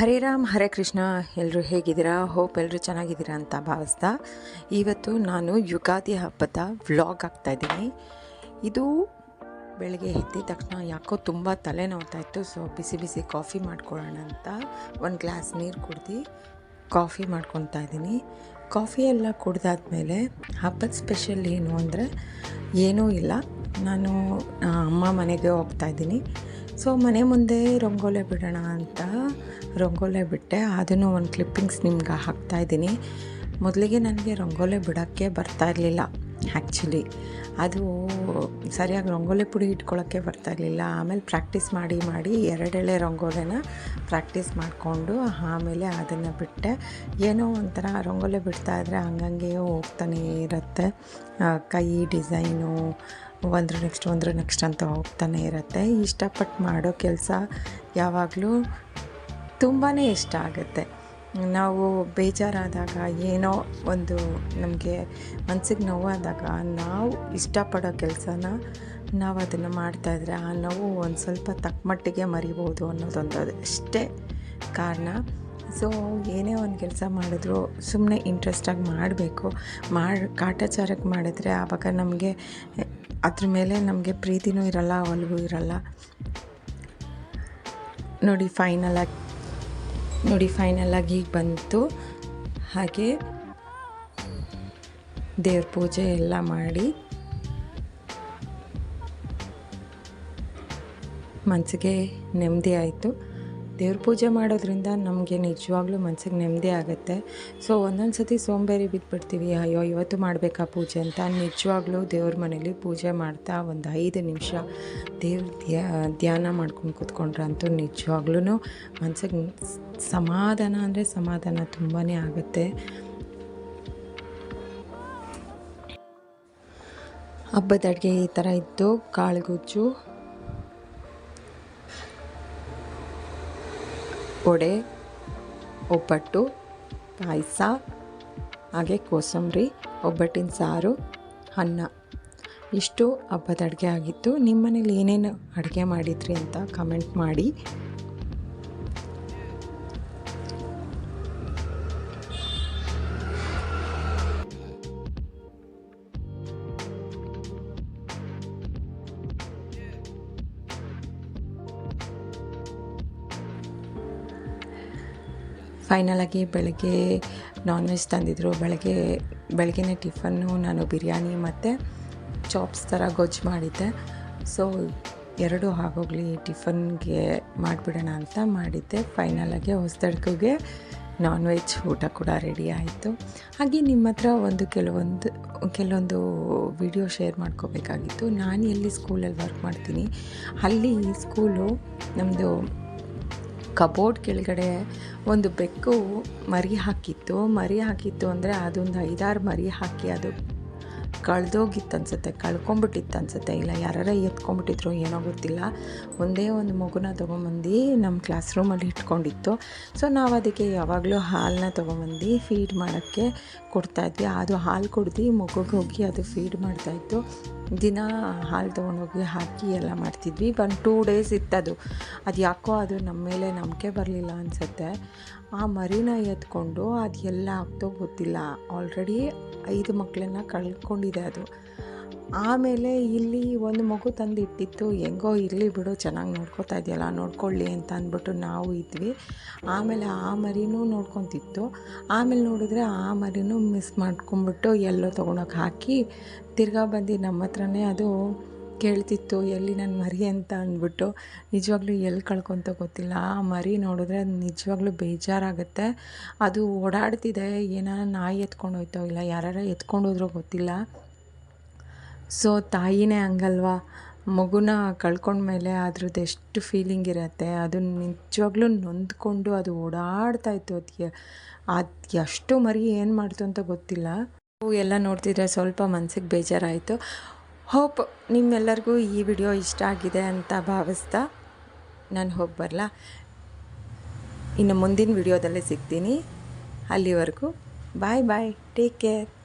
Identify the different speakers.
Speaker 1: ಹರೇ ರಾಮ್, ಹರೇ ಕೃಷ್ಣ ಎಲ್ಲರೂ ಹೇಗಿದ್ದೀರಾ? ಹೋಪ್ ಎಲ್ಲರೂ ಚೆನ್ನಾಗಿದ್ದೀರಾ ಅಂತ ಭಾವಿಸ್ತಾ ಇವತ್ತು ನಾನು ಯುಗಾದಿ ಹಬ್ಬದ ವ್ಲಾಗ್ ಆಗ್ತಾಯಿದ್ದೀನಿ ಇದು ಬೆಳಗ್ಗೆ ಎದ್ದಿದ ತಕ್ಷಣ ಯಾಕೋ ತುಂಬ ತಲೆ ಇತ್ತು, ಸೊ ಬಿಸಿ ಬಿಸಿ ಕಾಫಿ ಮಾಡ್ಕೊಳ್ಳೋಣ ಅಂತ ಒಂದು ಗ್ಲಾಸ್ ನೀರು ಕುಡ್ದು ಕಾಫಿ ಮಾಡ್ಕೊತಾ ಇದ್ದೀನಿ. ಕಾಫಿ ಎಲ್ಲ ಕುಡ್ದಾದ್ಮೇಲೆ ಹಬ್ಬದ ಸ್ಪೆಷಲ್ ಏನು ಅಂದರೆ ಏನೂ ಇಲ್ಲ. ನಾನು ಅಮ್ಮ ಮನೆಗೆ ಹೋಗ್ತಾ ಇದ್ದೀನಿ. ಸೊ ಮನೆ ಮುಂದೆ ರಂಗೋಲೆ ಬಿಡೋಣ ಅಂತ ರಂಗೋಲೆ ಬಿಟ್ಟೆ. ಅದನ್ನು ಒಂದು ಕ್ಲಿಪ್ಪಿಂಗ್ಸ್ ನಿಮ್ಗೆ ಹಾಕ್ತಾ ಇದ್ದೀನಿ. ಮೊದಲಿಗೆ ನನಗೆ ರಂಗೋಲೆ ಬಿಡೋಕ್ಕೆ ಬರ್ತಾ ಇರಲಿಲ್ಲ ಆ್ಯಕ್ಚುಲಿ ಅದು ಸರಿಯಾಗಿ ರಂಗೋಲೆ ಪುಡಿ ಇಟ್ಕೊಳ್ಳೋಕ್ಕೆ ಬರ್ತಾ ಇರಲಿಲ್ಲ. ಆಮೇಲೆ ಪ್ರಾಕ್ಟೀಸ್ ಮಾಡಿ ಮಾಡಿ ಎರಡೆಳೆ ರಂಗೋಲೆನ ಪ್ರಾಕ್ಟೀಸ್ ಮಾಡಿಕೊಂಡು ಆಮೇಲೆ ಅದನ್ನು ಬಿಟ್ಟೆ. ಏನೋ ಒಂಥರ ರಂಗೋಲೆ ಬಿಡ್ತಾ ಇದ್ದರೆ ಹಂಗಂಗೆ ಹೋಗ್ತಾನೆ ಇರುತ್ತೆ. ಕೈ, ಡಿಸೈನು ಒಂದ್ರ ನೆಕ್ಸ್ಟ್ ಒಂದ್ರ ನೆಕ್ಸ್ಟ್ ಅಂತ ಹೋಗ್ತಾನೆ ಇರುತ್ತೆ. ಇಷ್ಟಪಟ್ಟು ಮಾಡೋ ಕೆಲಸ ಯಾವಾಗಲೂ ತುಂಬಾ ಇಷ್ಟ ಆಗುತ್ತೆ. ನಾವು ಬೇಜಾರಾದಾಗ ಏನೋ ಒಂದು ನಮಗೆ ಮನಸ್ಸಿಗೆ ನೋವಾದಾಗ ನಾವು ಇಷ್ಟಪಡೋ ಕೆಲಸನ ನಾವು ಅದನ್ನು ಮಾಡ್ತಾಯಿದ್ರೆ ಆ ನೋವು ಒಂದು ಸ್ವಲ್ಪ ತಕ್ಕಮಟ್ಟಿಗೆ ಮರಿಬೋದು ಅನ್ನೋದೊಂದು ಅಷ್ಟೇ ಕಾರಣ. ಸೊ ಏನೇ ಒಂದು ಕೆಲಸ ಮಾಡಿದ್ರು ಸುಮ್ಮನೆ ಇಂಟ್ರೆಸ್ಟಾಗಿ ಮಾಡಬೇಕು. ಮಾಡಿ ಕಾಟಾಚಾರಕ್ಕೆ ಮಾಡಿದ್ರೆ ಆವಾಗ ನಮಗೆ ಅದ್ರ ಮೇಲೆ ನಮಗೆ ಪ್ರೀತಿನೂ ಇರಲ್ಲ, ಒಲವು ಇರಲ್ಲ. ನೋಡಿ ಫೈನಲಾಗಿ ನೋಡಿ ಫೈನಲಾಗಿ ಈಗ ಬಂತು. ಹಾಗೆ ದೇವ್ರ ಪೂಜೆ ಎಲ್ಲ ಮಾಡಿ ಮನಸ್ಸಿಗೆ ನೆಮ್ಮದಿ ಆಯಿತು. ದೇವ್ರ ಪೂಜೆ ಮಾಡೋದ್ರಿಂದ ನಮಗೆ ನಿಜವಾಗ್ಲೂ ಮನಸ್ಸಿಗೆ ನೆಮ್ಮದಿ ಆಗುತ್ತೆ. ಸೊ ಒಂದೊಂದು ಸತಿ ಸೋಂಬೇರಿ ಬಿದ್ದುಬಿಡ್ತೀವಿ ಅಯ್ಯೋ, ಇವತ್ತು ಮಾಡಬೇಕಾ ಪೂಜೆ ಅಂತ. ನಿಜವಾಗ್ಲೂ ದೇವ್ರ ಮನೇಲಿ ಪೂಜೆ ಮಾಡ್ತಾ ಒಂದು ಐದು ನಿಮಿಷ ದೇವ್ರ ಧ್ಯ, ಧ್ಯಾನ ಮಾಡ್ಕೊಂಡು ಕೂತ್ಕೊಂಡ್ರೆ ಅಂತೂ ನಿಜವಾಗ್ಲೂ ಮನ್ಸಿಗೆ ಸಮಾಧಾನ ಅಂದರೆ ಸಮಾಧಾನ ತುಂಬಾ ಆಗುತ್ತೆ. ಹಬ್ಬದ ಅಡುಗೆ ಈ ಥರ ಇದ್ದು ಕಾಳುಗುಜ್ಜು ವಡೆ, ಒಬ್ಬಟ್ಟು, ಪಾಯಸ, ಹಾಗೆ ಕೋಸಂಬರಿ, ಒಬ್ಬಟ್ಟಿನ ಸಾರು, ಅನ್ನ. ಇಷ್ಟು ಹಬ್ಬದ ಅಡುಗೆ ಆಗಿತ್ತು. ನಿಮ್ಮ ಮನೇಲಿ ಏನೇನು ಅಡುಗೆ ಮಾಡಿದ್ರಿ ಅಂತ ಕಮೆಂಟ್ ಮಾಡಿ. ಫೈನಲಾಗಿ ಬೆಳಗ್ಗೆ ನಾನ್ ವೆಜ್ ತಂದಿದ್ದರು ಬೆಳಗ್ಗೆ, ಬೆಳಗ್ಗೆನೇ ಟಿಫನ್ನು ನಾನು ಬಿರಿಯಾನಿ ಮತ್ತು ಚಾಪ್ಸ್ ಥರ ಗೊಜ್ಜು ಮಾಡಿದ್ದೆ. ಸೊ ಎರಡು ಆಗೋಗ್ಲಿ ಟಿಫನ್ಗೆ ಮಾಡಿಬಿಡೋಣ ಅಂತ ಮಾಡಿದ್ದೆ. ಫೈನಲಾಗಿ ಹೊಸದಡ್ಕಿಗೆ ನಾನ್ ವೆಜ್ ಊಟ ಕೂಡ ರೆಡಿ ಆಯಿತು. ಹಾಗೆ ನಿಮ್ಮ ಹತ್ರ ಒಂದು ಕೆಲವೊಂದು ಕೆಲವೊಂದು ವಿಡಿಯೋ ಶೇರ್ ಮಾಡ್ಕೋಬೇಕಾಗಿತ್ತು. ನಾನು ಎಲ್ಲಿ ಸ್ಕೂಲಲ್ಲಿ ವರ್ಕ್ ಮಾಡ್ತೀನಿ, ಅಲ್ಲಿ ಸ್ಕೂಲು ನಮ್ಮದು ಕಬೋರ್ಡ್ ಕೆಳಗಡೆ ಒಂದು ಬೆಕ್ಕು ಮರಿ ಹಾಕಿತ್ತು. ಮರಿ ಹಾಕಿತ್ತು ಅಂದರೆ ಅದೊಂದು ಐದಾರು ಮರಿ ಹಾಕಿ ಅದು ಕಳೆದೋಗಿತ್ತು ಅನ್ಸುತ್ತೆ ಕಳ್ಕೊಂಬಿಟ್ಟಿತ್ತು ಅನ್ಸುತ್ತೆ. ಇಲ್ಲ, ಯಾರಾರ ಎತ್ಕೊಂಬಿಟ್ಟಿದ್ರು ಏನೋ ಗೊತ್ತಿಲ್ಲ. ಒಂದೇ ಒಂದು ಮಗುನ ತೊಗೊಂಬಂದು ನಮ್ಮ ಕ್ಲಾಸ್ ರೂಮಲ್ಲಿ ಇಟ್ಕೊಂಡಿತ್ತು. ಸೊ, ನಾವು ಅದಕ್ಕೆ ಯಾವಾಗಲೂ ಹಾಲನ್ನ ತೊಗೊಂಬಂದು ಫೀಡ್ ಮಾಡೋಕ್ಕೆ ಕೊಡ್ತಾಯಿದ್ವಿ ಅದು ಹಾಲು ಕುಡ್ದು ಮಗುಗೆ ಹೋಗಿ ಅದು ಫೀಡ್ ಮಾಡ್ತಾಯಿತ್ತು ದಿನ ಹಾಲು ತೊಗೊಂಡೋಗಿ ಹಾಕಿ ಎಲ್ಲ ಮಾಡ್ತಿದ್ವಿ. ಒಂದು ಟೂ ಡೇಸ್ ಇತ್ತದು. ಅದು ಯಾಕೋ ಅದು ನಮ್ಮ ಮೇಲೆ ನಂಬಿಕೆ ಬರಲಿಲ್ಲ ಅನಿಸುತ್ತೆ. ಆ ಮರಿನ ಎತ್ಕೊಂಡು ಅದು ಎಲ್ಲ ಆಗ್ತೋ ಗೊತ್ತಿಲ್ಲ. ಆಲ್ರೆಡಿ ಐದು ಮಕ್ಕಳನ್ನ ಕಳ್ಕೊಂಡಿದೆ ಅದು. ಆಮೇಲೆ ಇಲ್ಲಿ ಒಂದು ಮಗು ತಂದು ಇಟ್ಟಿತ್ತು ಹೆಂಗೋ ಇರಲಿ ಬಿಡು, ಚೆನ್ನಾಗಿ ನೋಡ್ಕೋತಾ ಇದೆಯಲ್ಲ, ನೋಡ್ಕೊಳ್ಳಿ ಅಂತ ಅಂದ್ಬಿಟ್ಟು ನಾವು ಇದ್ವಿ. ಆಮೇಲೆ ಆ ಮರಿನೂ ನೋಡ್ಕೊತಿತ್ತು. ಆಮೇಲೆ ನೋಡಿದ್ರೆ ಆ ಮರಿನೂ ಮಿಸ್ ಮಾಡ್ಕೊಂಬಿಟ್ಟು ಎಲ್ಲೋ ತೊಗೊಂಡೋಗಿ ಹಾಕಿ ತಿರ್ಗಾ ಬಂದು ನಮ್ಮ ಹತ್ರನೇ ಅದು ಕೇಳ್ತಿತ್ತು, ಎಲ್ಲಿ ನನ್ನ ಮರಿ ಅಂತ ಅಂದ್ಬಿಟ್ಟು. ನಿಜವಾಗ್ಲೂ ಎಲ್ಲಿ ಕಳ್ಕೊಂತ ಗೊತ್ತಿಲ್ಲ. ಆ ಮರಿ ನೋಡಿದ್ರೆ ಅದು ನಿಜವಾಗ್ಲೂ ಬೇಜಾರಾಗುತ್ತೆ. ಅದು ಓಡಾಡ್ತಿದೆ ಏನಾರ ನಾಯಿ ಎತ್ಕೊಂಡು ಹೋಯ್ತೋ ಇಲ್ಲ ಯಾರು ಎತ್ಕೊಂಡು ಹೋದ್ರೋ ಗೊತ್ತಿಲ್ಲ. ಸೊ ತಾಯಿನೇ ಹಂಗಲ್ವಾ? ಮಗುನ ಕಳ್ಕೊಂಡ್ಮೇಲೆ ಅದ್ರದ್ದು ಎಷ್ಟು ಫೀಲಿಂಗ್ ಇರುತ್ತೆ? ಅದು ನಿಜವಾಗ್ಲೂ ನೊಂದ್ಕೊಂಡು ಅದು ಓಡಾಡ್ತಾ ಇತ್ತು ಅದಕ್ಕೆ ಅದು ಎಷ್ಟು ಮರಿ ಏನು ಮಾಡ್ತು ಅಂತ ಗೊತ್ತಿಲ್ಲ. ಎಲ್ಲ ನೋಡ್ತಿದ್ರೆ ಸ್ವಲ್ಪ ಮನ್ಸಿಗೆ ಬೇಜಾರಾಯಿತು. ಹೋಪ್ ನಿಮ್ಮೆಲ್ಲರಿಗೂ ಈ ವಿಡಿಯೋ ಇಷ್ಟ ಆಗಿದೆ ಅಂತ ಭಾವಿಸ್ತಾ ನಾನು ಹೋಗಿ ಬರಲಾ? ಇನ್ನು ಮುಂದಿನ ವಿಡಿಯೋದಲ್ಲೇ ಸಿಗ್ತೀನಿ. ಅಲ್ಲಿವರೆಗೂ ಬಾಯ್ ಬಾಯ್. Take care.